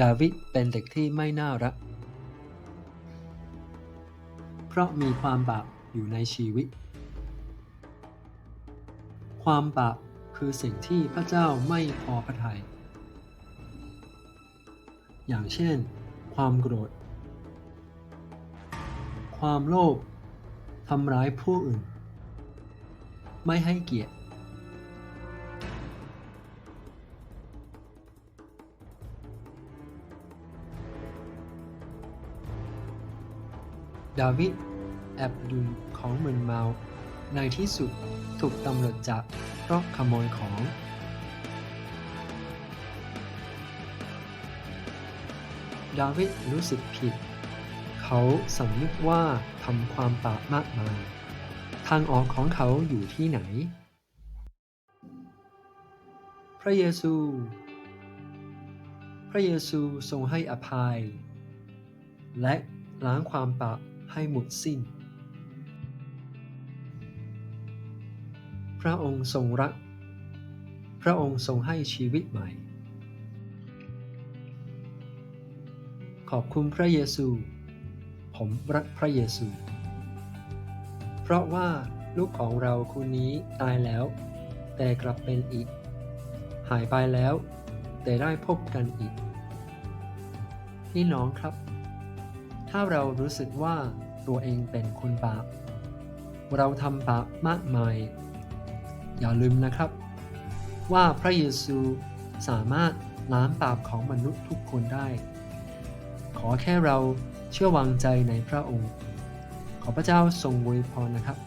ดาวิดเป็นเด็กที่ไม่น่ารัก เพราะมีความบาปอยู่ในชีวิต ความบาปคือสิ่งที่พระเจ้าไม่พอพระทยัย อย่างเช่น ความโกรธ ความโลภ ทำร้ายผู้อื่น ไม่ให้เกียรติ ดาวิดแอบดูของมึนเมา ในที่สุดถูกตำรวจจับเพราะขโมยของดาวิดรู้สึกผิด เขาสำนึกว่าทำความบาปมากมาย ทางออกของเขาอยู่ที่ไหน พระเยซู พระเยซูทรงให้อภัย และล้างความบาป ให้หมดสิ้น พระองค์ทรงรัก พระองค์ทรงให้ชีวิตใหม่ ขอบคุณพระเยซู ผมรักพระเยซู เพราะว่าลูกของเราคนนี้ตายแล้ว แต่กลับเป็นอีก หายไปแล้ว แต่ได้พบกันอีก พี่น้องครับ ถ้าเรารู้สึกว่าตัวเองเป็นคนบาป เราทำบาปมากมาย อย่าลืมนะครับ ว่าพระเยซูสามารถล้างบาปของมนุษย์ทุกคนได้ ขอแค่เราเชื่อวางใจในพระองค์ ขอพระเจ้าทรงอวยพรนะครับ